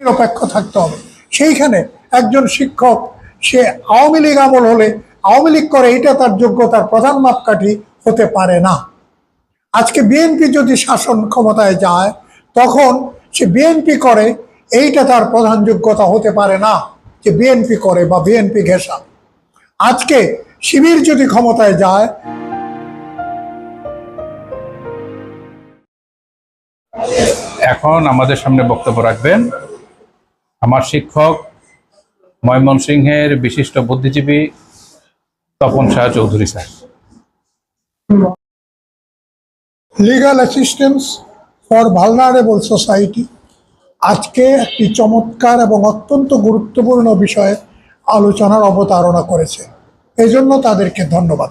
নিরপেক্ষ থাকতে হবে। সেইখানে একজন শিক্ষক, সে আওয়ামী লীগ আমল হলে আওয়ামী লীগ করে, এটা তার যোগ্যতার প্রধান মাপকাঠি হতে পারে না। আজকে বিএনপি যদি শাসন ক্ষমতায় যায়, তখন সে বিএনপি করে, এইটা তার প্রধান যোগ্যতা হতে পারে না যে বিএনপি করে বা বিএনপি ঘেঁষা। আজকে শিবির যদি ক্ষমতায় যায়, এখন আমাদের সামনে বক্তব্য রাখবেন আমার শিক্ষক ময়মনসিংহের বিশিষ্ট বুদ্ধিজীবী Tapan Shah Chowdhury sir. Legal assistance for vulnerable society আজকে একটি চমৎকার এবং অত্যন্ত গুরুত্বপূর্ণ বিষয়ে আলোচনার অবতারণা করেছে। এজন্য তাদেরকে ধন্যবাদ।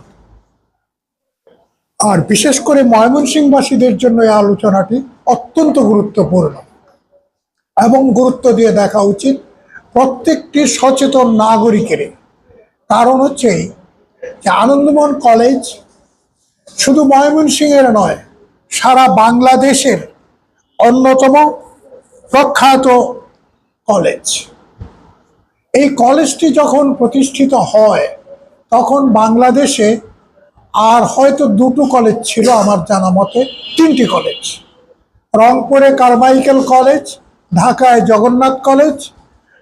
আর বিশেষ করে ময়মনসিংহবাসীদের জন্য এই আলোচনাটি অত্যন্ত গুরুত্বপূর্ণ। এবং গুরুত্ব দিয়ে দেখা উচিত প্রত্যেকটি সচেতন নাগরিকের কারণ হচ্ছে যে আনন্দমোহন কলেজ শুধু ময়মনসিংহের নয়, সারা বাংলাদেশের অন্যতম প্রখ্যাত কলেজ। এই কলেজটি যখন প্রতিষ্ঠিত হয়, তখন বাংলাদেশে আর হয়তো দুটো কলেজ ছিল আমার জানা মতে, তিনটি কলেজ। রংপুরে কারমাইকেল কলেজ ঢাকায় জগন্নাথ কলেজ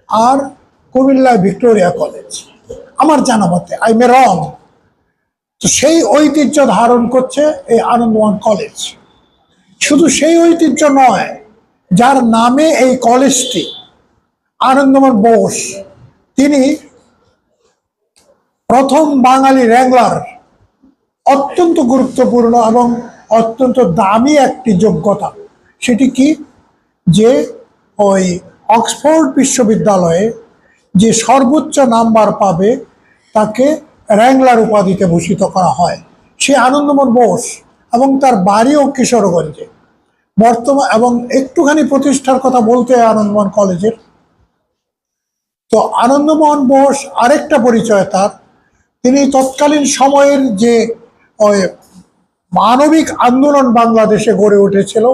আর কুমিল্লায় ভিক্টোরিয়া কলেজ। আমার জানা মতে, আই মে রং। তো সেই ঐতিহ্য ধারণ করছে এই আনন্দমোহন কলেজ। শুধু সেই ঐতিহ্য নয়, যার নামে এই কলেজটি আনন্দমান বোস, তিনি প্রথম বাঙালি র্যাংলার অত্যন্ত গুরুত্বপূর্ণ এবং অত্যন্ত দামি একটি যোগ্যতা। সেটি কি? যে ওই অক্সফোর্ড বিশ্ববিদ্যালয়ে যে সর্বোচ্চ নাম্বার পাবে, তাকে র্যাংলার উপাধিতে ভূষিত করা হয়। সে আনন্দমোহন বোস এবং তার বাড়িও কিশোরগঞ্জে। বর্তমান এবং একটুখানি প্রতিষ্ঠার কথা বলতে আনন্দমোহন কলেজের। তো আনন্দমোহন বোস আরেকটা পরিচয় তার। তিনি তৎকালীন সময়ের যে মানবিক আন্দোলন বাংলাদেশে গড়ে উঠেছিল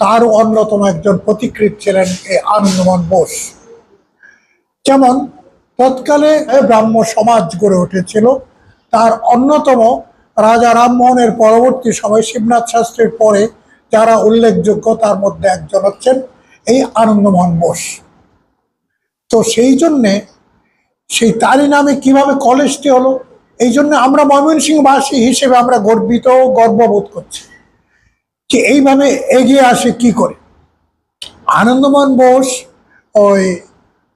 তার অন্যতম একজন প্রতিকৃত ছিলেন এই আনন্দমোহন বোস। যেমন, তৎকালে ব্রাহ্ম সমাজ গড়ে উঠেছিল, তার অন্যতম রাজা রামমোহনের পরবর্তী সময় শিবনাথ শাস্ত্রীর পরে যারা উল্লেখযোগ্য তার মধ্যে একজন হচ্ছেন এই আনন্দমোহন বোস। তো সেই জন্যে সেই তারই নামে কীভাবে কলেজটি হলো, এই জন্য আমরা ময়মনসিংহবাসী হিসেবে আমরা গর্বিত গর্ববোধ করছি। যে এইভাবে এগিয়ে আসে কি করে? আনন্দমান বোস ওই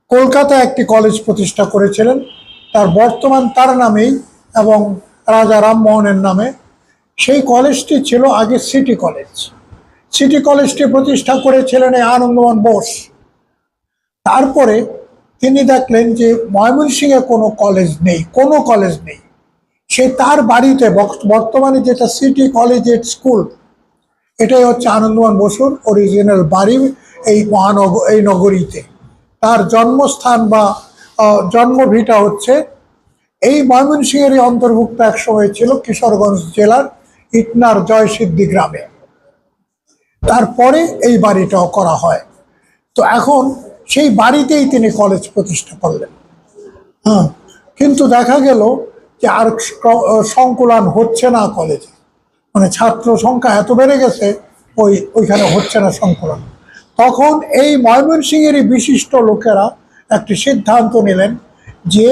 কলকাতা একটি কলেজ প্রতিষ্ঠা করেছিলেন। তার বর্তমান তার নামেই এবং রাজা রামমোহনের নামে। সেই কলেজটি ছিল আগে সিটি কলেজ সিটি কলেজটি প্রতিষ্ঠা করেছিলেন এই আনন্দমান বোস। তারপরে তিনি দেখলেন যে ময়মনসিংহে কোনো কলেজ নেই, কোনো কলেজ নেই। সে তার বাড়িতে বর্ত- বর্তমানে যেটা সিটি কলেজের স্কুল এটাই হচ্ছে আনন্দমান বসুর অরিজিনাল বাড়ি এই মহানগর এই নগরীতে। তার জন্মস্থান বা জন্মভিটা হচ্ছে এই ময়মনসিংহেরই অন্তর্ভুক্ত এক সময় ছিল কিশোরগঞ্জ জেলার ইটনার জয়সিদ্ধি গ্রামে। তারপরে এই বাড়িটাও করা হয়। তো এখন সেই বাড়িতেই তিনি কলেজ প্রতিষ্ঠা করলেন। হ্যাঁ কিন্তু দেখা গেল যে আর সংকুলান হচ্ছে না কলেজে। মানে ছাত্র সংখ্যা এত বেড়ে গেছে, ওই, ওইখানে হচ্ছে না সংকলন। তখন এই ময়মনসিংহেরই বিশিষ্ট লোকেরা একটি সিদ্ধান্ত নিলেন যে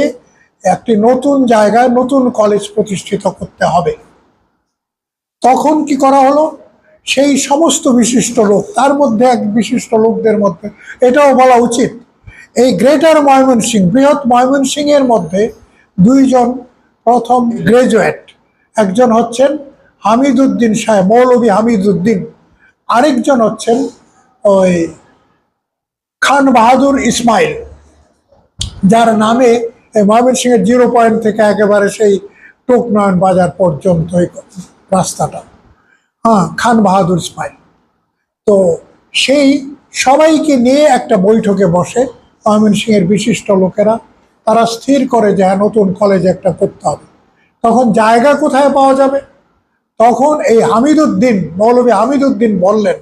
একটি নতুন জায়গায় নতুন কলেজ প্রতিষ্ঠিত করতে হবে। তখন কি করা হলো? সেই সমস্ত বিশিষ্ট লোক, তার মধ্যে এক বিশিষ্ট লোকদের মধ্যে, এটাও বলা উচিত, এই গ্রেটার ময়মনসিং বৃহৎ ময়মনসিংহের মধ্যে দুইজন প্রথম গ্রাজুয়েট, একজন হচ্ছেন হামিদুদ্দিন সাহেব মৌলভী হামিদুদ্দিন। আরেকজন হচ্ছেন ওই খান বাহাদুর ইসমাইল যার নামে ময়মনসিংহের জিরো পয়েন্ট থেকে একেবারে সেই টোকনয়ন বাজার পর্যন্ত রাস্তাটা। হ্যাঁ খান বাহাদুর ইসমাইল। তো সেই সবাইকে নিয়ে একটা বৈঠকে বসে ময়মনসিংহের বিশিষ্ট লোকেরা তারা স্থির করে যে হ্যাঁ, নতুন কলেজ একটা করতে হবে। তখন জায়গা কোথায় পাওয়া যাবে? তখন এই হামিদুদ্দিন মৌলভী হামিদুদ্দিন বললেন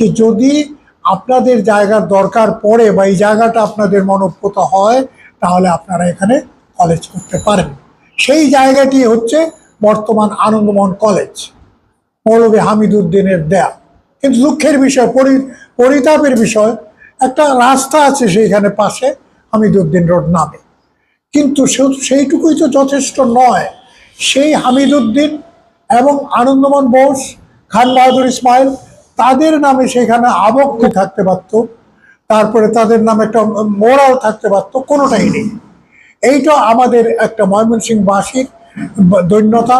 যে যদি আপনাদের জায়গার দরকার পড়ে বা এই জায়গাটা আপনাদের মনপ্রত হয়, তাহলে আপনারা এখানে কলেজ করতে পারেন। সেই জায়গাটি হচ্ছে বর্তমান আনন্দমোহন কলেজ মৌলভী হামিদুদ্দিনের দেয়া। কিন্তু দুঃখের বিষয়, পরি- পরিতাপের বিষয়, একটা রাস্তা আছে সেইখানে পাশে হামিদুদ্দিন রোড নামে। কিন্তু সেইটুকুই তো যথেষ্ট নয়। সেই হামিদুদ্দিন এবং আনন্দমন বোস, খান বাহাদুর ইসমাইল, তাদের নামে সেখানে আবক্তি থাকতে পারত। তারপরে তাদের নামে একটা মোরাল থাকতে পারত, কোনোটাই নেই। এইটা আমাদের একটা ময়মনসিংহবাসীর দৈন্যতা।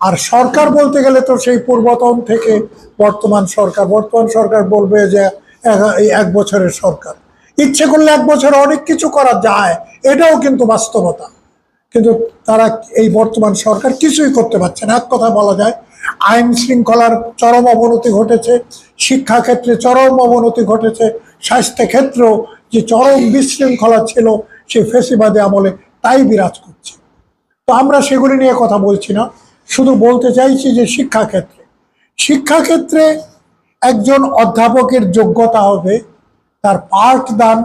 আর সরকার বলতে গেলে তো সেই পূর্বতন থেকে বর্তমান সরকার। বর্তমান সরকার বলবে যে এক বছরের সরকার। ইচ্ছে করলে এক বছরে অনেক কিছু করা যায়, এটাও কিন্তু বাস্তবতা। কিন্তু তারা এই বর্তমান সরকার কিছুই করতে পারছে না। এক কথা বলা যায়, আইন শৃঙ্খলার চরম অবনতি ঘটেছে, শিক্ষাক্ষেত্রে চরম অবনতি ঘটেছে স্বাস্থ্য ক্ষেত্রেও যে চরম বিশৃঙ্খলা ছিল সেই ফেসিবাদে আমলে তাই বিরাজ করছে। তো আমরা সেগুলি নিয়ে কথা বলছি না, শুধু বলতে চাইছি যে শিক্ষাক্ষেত্রে। শিক্ষাক্ষেত্রে একজন অধ্যাপকের যোগ্যতা হবে, তার পাঠদান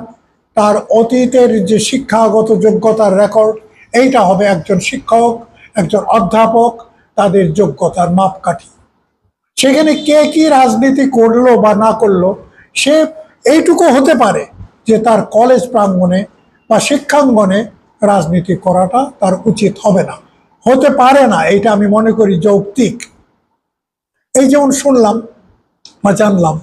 তার অতীতের যে শিক্ষাগত যোগ্যতার রেকর্ড এইটা হবে একজন শিক্ষক, একজন অধ্যাপক, তাদের যোগ্যতার মাপকাঠি। সেখানে কে কি রাজনীতি করল বা না করল, সে এইটুকু হতে পারে যে তার কলেজ প্রাঙ্গণে বা শিক্ষাঙ্গনে রাজনীতি করাটা তার উচিত হবে না। হতে পারে না এটা আমি মনে করি যৌক্তিক। এই যেমন শুনলাম বা জানলাম,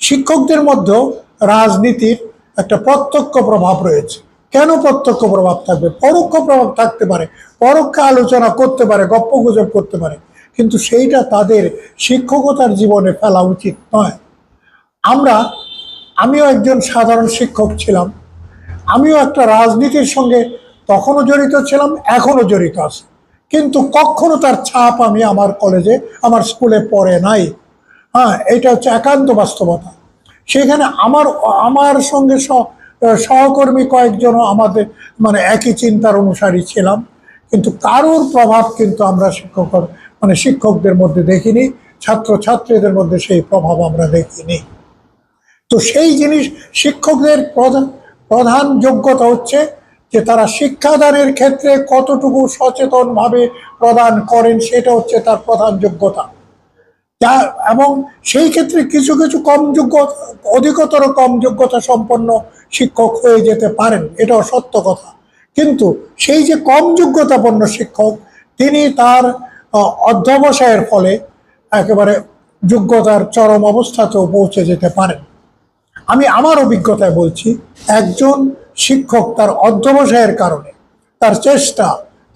শিক্ষকদের মধ্যেও রাজনীতির একটা প্রত্যক্ষ প্রভাব রয়েছে। কেন প্রত্যক্ষ প্রভাব থাকবে? পরোক্ষ প্রভাব থাকতে পারে, পরোক্ষ আলোচনা করতে পারে গপ্পগুজব করতে পারে, কিন্তু সেইটা তাদের শিক্ষকতার জীবনে ফেলা উচিত নয়। আমরা, আমিও একজন সাধারণ শিক্ষক ছিলাম, আমিও একটা রাজনীতির সঙ্গে তখনও জড়িত ছিলাম, এখনও জড়িত আছি। কিন্তু কখনো তার ছাপ আমি আমার কলেজে, আমার স্কুলে পড়ে নাই। হ্যাঁ এটা হচ্ছে একান্ত বাস্তবতা। সেখানে আমার আমার সঙ্গে সহকর্মী কয়েকজনও আমাদের মানে একই চিন্তার অনুসারী ছিলাম। কিন্তু কারোর প্রভাব কিন্তু আমরা শিক্ষক মানে শিক্ষকদের মধ্যে দেখিনি ছাত্র ছাত্রীদের মধ্যে সেই প্রভাব আমরা দেখিনি। তো সেই জিনিস শিক্ষকদের প্রধান প্রধান যোগ্যতা হচ্ছে যে তারা শিক্ষাদানের ক্ষেত্রে কতটুকু সচেতনভাবে প্রদান করেন, সেটা হচ্ছে তার প্রধান যোগ্যতা। যা এবং সেই ক্ষেত্রে কিছু কিছু কম যোগ্য অধিকতর কম যোগ্যতা সম্পন্ন শিক্ষক হয়ে যেতে পারেন, এটাও সত্য কথা। কিন্তু সেই যে কম যোগ্যতাপন্ন শিক্ষক, তিনি তার অধ্যবসায়ের ফলে একেবারে যোগ্যতার চরম অবস্থাতেও পৌঁছে যেতে পারেন। আমি আমার অভিজ্ঞতায় বলছি, একজন শিক্ষক তার অধ্যবসায়ের কারণে তার চেষ্টা,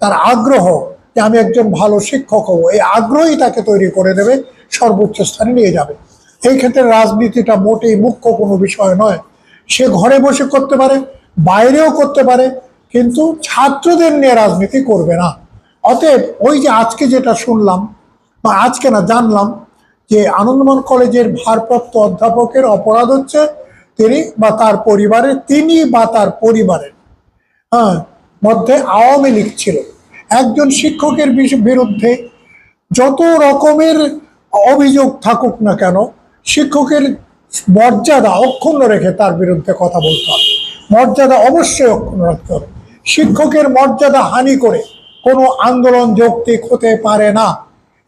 তার আগ্রহ যে আমি একজন ভালো শিক্ষক হব, এই আগ্রহই তাকে তৈরি করে দেবে, সর্বোচ্চ স্থানে নিয়ে যাবে। এই ক্ষেত্রে রাজনীতিটা মোটেই মুখ্য কোনো বিষয় নয়। সে ঘরে বসে করতে পারে, বাইরেও করতে পারে, কিন্তু ছাত্রদের নিয়ে রাজনীতি করবে না। অতএব ওই যে আজকে যেটা শুনলাম বা আজকে না, জানলাম যে আনন্দমন কলেজের ভারপ্রাপ্ত অধ্যাপকের অপরাধ হচ্ছে তিনি বা তার পরিবারের, তিনি বা তার পরিবারের হ্যাঁ মধ্যে আওয়ামী লীগ ছিল। একজন শিক্ষকের বিরুদ্ধে যত রকমের অভিযোগ থাকুক না কেন, শিক্ষকের মর্যাদা অক্ষুণ্ণ রেখে তার বিরুদ্ধে কথা বলতে হবে। মর্যাদা অবশ্যই অক্ষুণ্ণ রাখতে হবে। শিক্ষকের মর্যাদা হানি করে কোনো আন্দোলন যৌক্তিক হতে পারে না।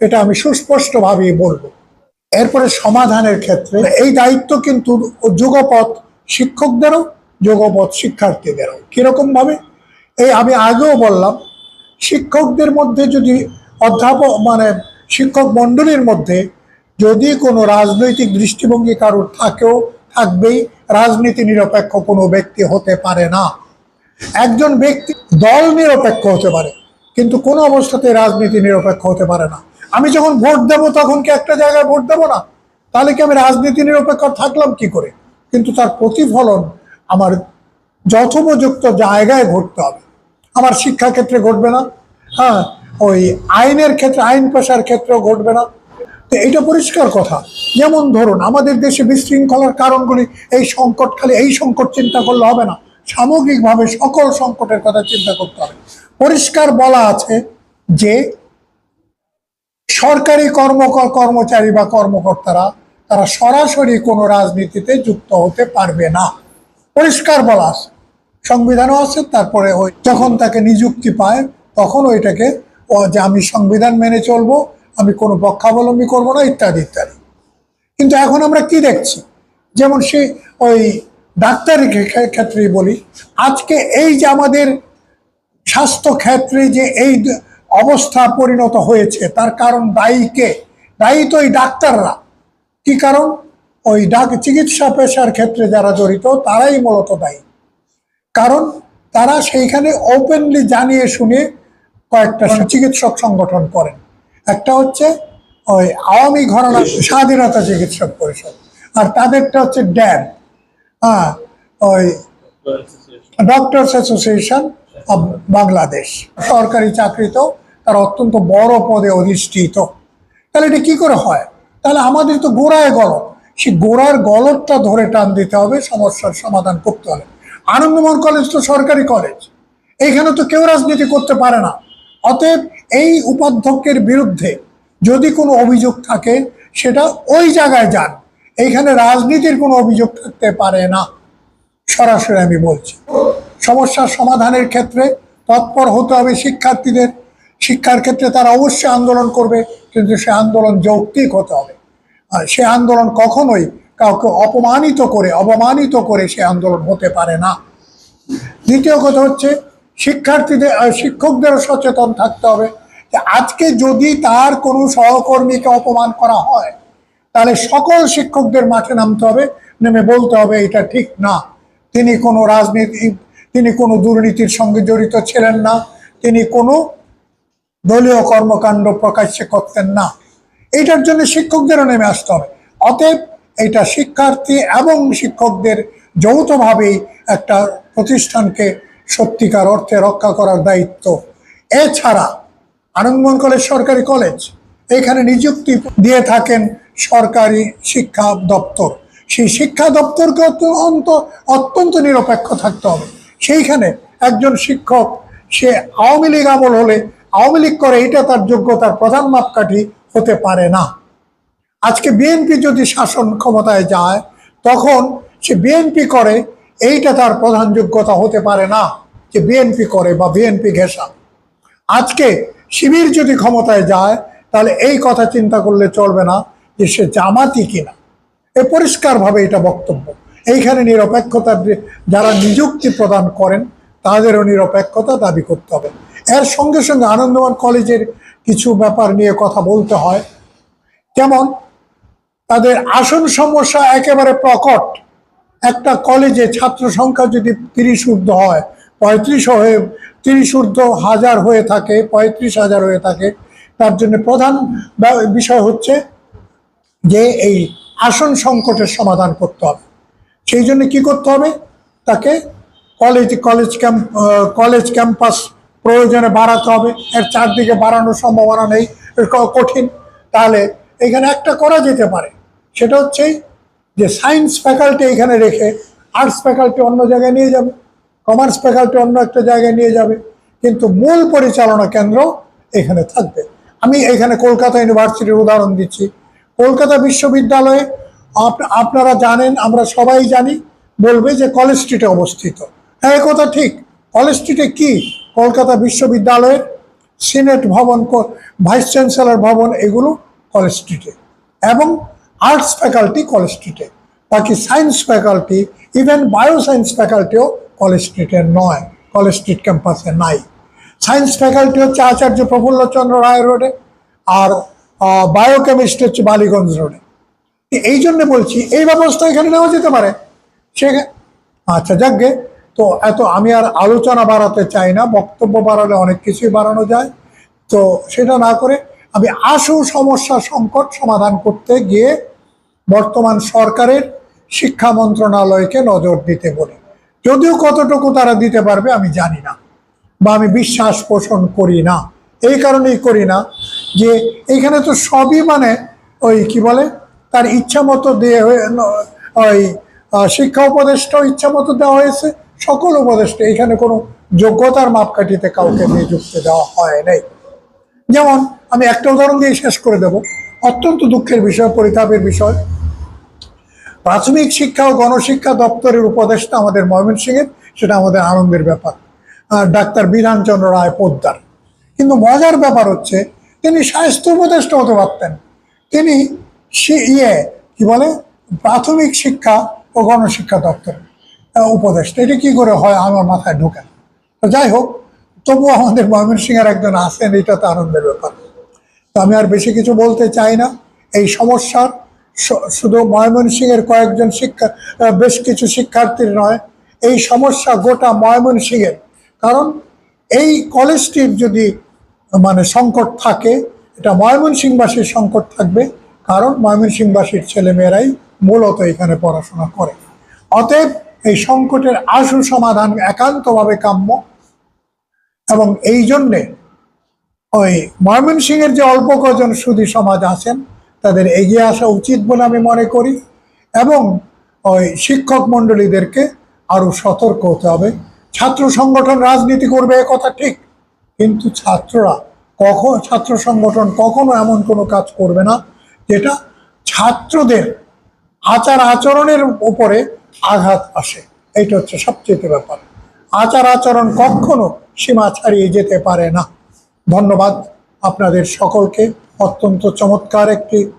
এটা আমি সুস্পষ্টভাবেই বলব। এরপরে সমাধানের ক্ষেত্রে এই দায়িত্ব কিন্তু যুগপথ শিক্ষকদেরও যুগপথ শিক্ষার্থীদেরও। কীরকম ভাবে এই আমি আগেও বললাম, শিক্ষকদের মধ্যে যদি অধ্যাপক মানে শিক্ষক মণ্ডলীর মধ্যে যদি কোনো রাজনৈতিক দৃষ্টিভঙ্গি কারোর থাকেও, থাকবেই। রাজনীতি নিরপেক্ষ কোনো ব্যক্তি হতে পারে না। একজন ব্যক্তি দল নিরপেক্ষ হতে পারে, কিন্তু কোনো অবস্থাতে রাজনীতি নিরপেক্ষ হতে পারে না। আমি যখন ভোট দেব, তখন কি একটা জায়গায় ভোট দেবো না? তাহলে কি আমি রাজনীতি নিরপেক্ষ থাকলাম কি করে? কিন্তু তার প্রতিফলন আমার যথোপযুক্ত জায়গায় ঘটতে হবে। আমার শিক্ষাক্ষেত্রে ঘটবে না। হ্যাঁ ওই আইনের ক্ষেত্রে, আইন পেশার ক্ষেত্রেও ঘটবে না। তো এটা পরিষ্কার কথা। যেমন ধরুন, আমাদের দেশে বিশৃঙ্খলার কারণগুলি এই সংকট খালি এই সংকট চিন্তা করলে হবে না। সামগ্রিকভাবে সকল সংকটের কথা চিন্তা করতে হবে। পরিষ্কার বলা আছে যে, সরকারি কর্ম কর্মচারী বা কর্মকর্তারা, তারা সরাসরি কোনো রাজনীতিতে যুক্ত হতে পারবে না। পরিষ্কার বলা আছে। সংবিধানও আছে, তারপরে ওই যখন তাকে নিযুক্তি পায়, তখন ওইটাকে যে আমি সংবিধান মেনে চলবো আমি কোনো পক্ষাবলম্বী করব না ইত্যাদি ইত্যাদি। কিন্তু এখন আমরা কি দেখছি? যেমন সে ওই ডাক্তারের ক্ষে- ক্ষেত্রেই বলি আজকে এই যে আমাদের স্বাস্থ্য ক্ষেত্রে যে এই অবস্থা পরিণত হয়েছে তার কারণ দায়ী কে? দায়ী তো এই ডাক্তাররা। কি কারণ? ওই ডাক চিকিৎসা পেশার ক্ষেত্রে যারা জড়িত তারাই মূলত দায়ী। কারণ তারা সেইখানে ওপেনলি জানিয়ে শুনে কয়েকটা চিকিৎসক সংগঠন করেন। একটা হচ্ছে ওই আওয়ামী ঘরানা স্বাধীনতা চিকিৎসক পরিষদ, আর তাদেরটা হচ্ছে ড্যাব হ্যাঁ ওই ডক্টরস অ্যাসোসিয়েশন অব বাংলাদেশ। সরকারি চাকরিতেও তারা অত্যন্ত বড় পদে অধিষ্ঠিত। তাহলে এটা কী করে হয়? তাহলে আমাদের তো গোড়ায় গলদ। সেই গোড়ার গলদটা ধরে টান দিতে হবে, সমস্যার সমাধান করতে হবে। আনন্দমোহন কলেজ তো সরকারি কলেজ। এইখানে তো কেউ রাজনীতি করতে পারে না। অতএব এই উপাধ্যক্ষের বিরুদ্ধে যদি কোনো অভিযোগ থাকে, সেটা ওই জায়গায় যান। এইখানে রাজনীতির কোনো অভিযোগ থাকতে পারে না। সরাসরি আমি বলছি, সমস্যার সমাধানের ক্ষেত্রে তৎপর হতে হবে শিক্ষার্থীদের। শিক্ষার ক্ষেত্রে তারা অবশ্যই আন্দোলন করবে, কিন্তু সে আন্দোলন যৌক্তিক হতে হবে। আর সে আন্দোলন কখনোই কাউকে অপমানিত করে অপমানিত করে সে আন্দোলন হতে পারে না। দ্বিতীয় কথা হচ্ছে শিক্ষার্থীদের শিক্ষকদেরও সচেতন থাকতে হবে যে আজকে যদি তার কোনো সহকর্মীকে অপমান করা হয়, তাহলে সকল শিক্ষকদের মাঠে নামতে হবে, নেমে বলতে হবে এটা ঠিক না। তিনি কোনো রাজনীতি, তিনি কোনো দুর্নীতির সঙ্গে জড়িত ছিলেন না, তিনি কোনো দলীয় কর্মকাণ্ড প্রকাশ্যে করতেন না। এইটার জন্য শিক্ষকদেরও নেমে আসতে হবে। অতএব এটা শিক্ষার্থী এবং শিক্ষকদের যৌথভাবেই একটা প্রতিষ্ঠানকে সত্যিকার অর্থে রক্ষা করার দায়িত্ব। এছাড়া আনন্দমোহন কলেজ সরকারি কলেজ, এখানে নিযুক্তি দিয়ে থাকেন সরকারি শিক্ষা দপ্তর। সেই শিক্ষা দপ্তরকে অত্যন্ত অত্যন্ত নিরপেক্ষ থাকতে হবে। সেইখানে একজন শিক্ষক, সে আওয়ামী লীগ আমল হলে আওয়ামী লীগ করে, এটা তার যোগ্যতার প্রধান মাপকাঠি হতে পারে না। আজকে বিএনপি যদি শাসন ক্ষমতায় যায়, তখন সে বিএনপি করে এইটা তার প্রধান যোগ্যতা হতে পারে না যে বিএনপি করে বা বিএনপি ঘেঁষা। আজকে শিবির যদি ক্ষমতায় যায়, তাহলে এই কথা চিন্তা করলে চলবে না যে সে জামাতি কিনা। এ পরিষ্কারভাবে এটা বক্তব্য। এইখানে নিরপেক্ষতার যারা নিযুক্তি প্রদান করেন, তাদেরও নিরপেক্ষতা দাবি করতে হবে। এর সঙ্গে সঙ্গে আনন্দমান কলেজের কিছু ব্যাপার নিয়ে কথা বলতে হয়। যেমন, তাদের আসন সমস্যা একেবারে প্রকট। একটা কলেজে ছাত্র সংখ্যা যদি তিরিশ ঊর্ধ্ব হয়, পঁয়ত্রিশ হয়ে, তিরিশ ঊর্ধ্ব হাজার হয়ে থাকে, পঁয়ত্রিশ হাজার হয়ে থাকে, তার জন্য প্রধান বিষয় হচ্ছে যে এই আসন সংকটের সমাধান করতে হবে। সেই জন্য কি করতে হবে? তাকে college college camp college campus প্রয়োজনে বাড়াতে হবে। এর চারদিকে বাড়ানোর সম্ভাবনা নেই কঠিন। তাহলে এখানে একটা করা যেতে পারে। সেটা হচ্ছে যে সায়েন্স ফ্যাকাল্টি এখানে রেখে আর্টস ফ্যাকাল্টি অন্য জায়গায় নিয়ে যাবে কমার্স ফ্যাকাল্টি অন্য একটা জায়গায় নিয়ে যাবে, কিন্তু মূল পরিচালনা কেন্দ্র এখানে থাকবে। আমি এখানে কলকাতা ইউনিভার্সিটির উদাহরণ দিচ্ছি। কলকাতা বিশ্ববিদ্যালয়ে আপ- আপনারা জানেন, আমরা সবাই জানি, বলবে যে কলেজ স্ট্রিটে অবস্থিত। হ্যাঁ কথা ঠিক। কলেজ স্ট্রিটে কি? কলকাতা বিশ্ববিদ্যালয়ের সিনেট ভবন ভাইস চ্যান্সেলর ভবন, এগুলো কলেজ স্ট্রিটে এবং আর্টস ফ্যাকাল্টি কলেজ স্ট্রিটে বাকি science faculty even bio science ফ্যাকাল্টিও college স্ট্রিটে নয় কলেজ স্ট্রিট ক্যাম্পাসে নাই। সায়েন্স ফ্যাকাল্টি হচ্ছে আচার্য প্রফুল্লচন্দ্র রায় রোডে আর বায়োকেমিস্ট্রি হচ্ছে বালিগঞ্জ রোডে। এই জন্য বলছি, এই ব্যবস্থা এখানে নেওয়া যেতে পারে। সে আচ্ছা যাকগে। তো এত আমি আর আলোচনা বাড়াতে চাই না, বক্তব্য বাড়ালে অনেক কিছুই বাড়ানো যায়। তো সেটা না করে আমি আসু সমস্যা সংকট সমাধান করতে গিয়ে বর্তমান সরকারের শিক্ষা মন্ত্রণালয়কে নজর দিতে বলি। যদিও কতটুকু তারা দিতে পারবে আমি জানি না বা আমি বিশ্বাস পোষণ করি না। এই কারণেই করি না যে এখানে তো সবই মানে ওই কি বলে, তার ইচ্ছা মতো দিয়ে ওই শিক্ষা উপদেষ্টাও ইচ্ছা মতো দেওয়া হয়েছে, সকল উপদেষ্টা, এখানে কোনো যোগ্যতার মাপকাঠিতে কাউকে নিযুক্তি দেওয়া হয় নাই। যেমন আমি একটা উদাহরণ দিয়ে শেষ করে দেব। অত্যন্ত দুঃখের বিষয়, পরিতাপের বিষয়। প্রাথমিক শিক্ষা ও গণশিক্ষা দপ্তরের উপদেষ্টা আমাদের ময়মনসিংহের, সেটা আমাদের আনন্দের ব্যাপার। ডাক্তার বিধানচন্দ্র রায় পোদ্দার। কিন্তু মজার ব্যাপার হচ্ছে, তিনি স্বাস্থ্য উপদেষ্টা হতে পারতেন। তিনি ইয়ে কি বলে, প্রাথমিক শিক্ষা ও গণশিক্ষা দপ্তরের উপদেষ্টা। এটা কি করে হয়, আমার মাথায় ঢোকে যাই হোক, তবুও আমাদের ময়মনসিংহের একজন আছেন, এটা তো আনন্দের ব্যাপার। তো আমি আর বেশি কিছু বলতে চাই না। এই সমস্যার শুধু ময়মনসিংহের কয়েকজন শিক্ষা বেশ কিছু শিক্ষার্থীর নয়, এই সমস্যা গোটা ময়মনসিংহের। কারণ এই কলেজটির যদি মানে সংকট থাকে, এটা ময়মনসিংহবাসীর সংকট থাকবে, কারণ ময়মনসিংহবাসীর ছেলেমেয়েরাই মূলত এখানে পড়াশোনা করে। অতএব এই সংকটের আশু সমাধান একান্তভাবে কাম্য এবং এই জন্যে ওই ময়মনসিংহের যে অল্প কজন সুদী সমাজ আছেন, তাদের এগিয়ে আসা উচিত বলে আমি মনে করি এবং ওই শিক্ষক মণ্ডলীদেরকে আরও সতর্ক হতে হবে। ছাত্র সংগঠন রাজনীতি করবে কথা ঠিক, কিন্তু ছাত্ররা কখন, ছাত্র সংগঠন কখনো এমন কোনো কাজ করবে না যেটা ছাত্রদের আচার আচরণের উপরে আঘাত আসে। এইটা হচ্ছে সবচেয়ে ব্যাপার। আচার আচরণ কখনো সীমা ছাড়িয়ে যেতে পারে না। ধন্যবাদ। আপনাদের সকলকে অত্যন্ত চমৎকার একটি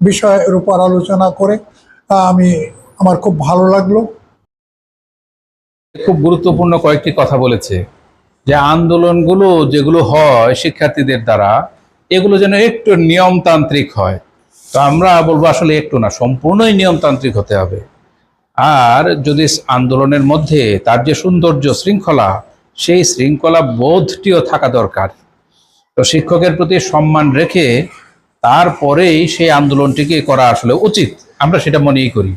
বিষয়ের উপর আলোচনা করে আমি, আমার খুব ভালো লাগল। খুব গুরুত্বপূর্ণ কয়েকটি কথা বলেছে। যে আন্দোলনগুলো যেগুলো হয় শিক্ষার্থীদের দ্বারা, এগুলো যেন একটু নিয়মতান্ত্রিক হয়। তো আমরা বলব আসলে একটু না, সম্পূর্ণই নিয়মতান্ত্রিক হতে হবে। আর যদি আন্দোলনের মধ্যে তার যে সৌন্দর্য শৃঙ্খলা, সেই শৃঙ্খলা বোধটিও থাকা দরকার। তো শিক্ষকের প্রতি সম্মান রেখে তারপরেই সেই আন্দোলনটিকে করা আসলে উচিত। আমরা সেটা মনেই করি।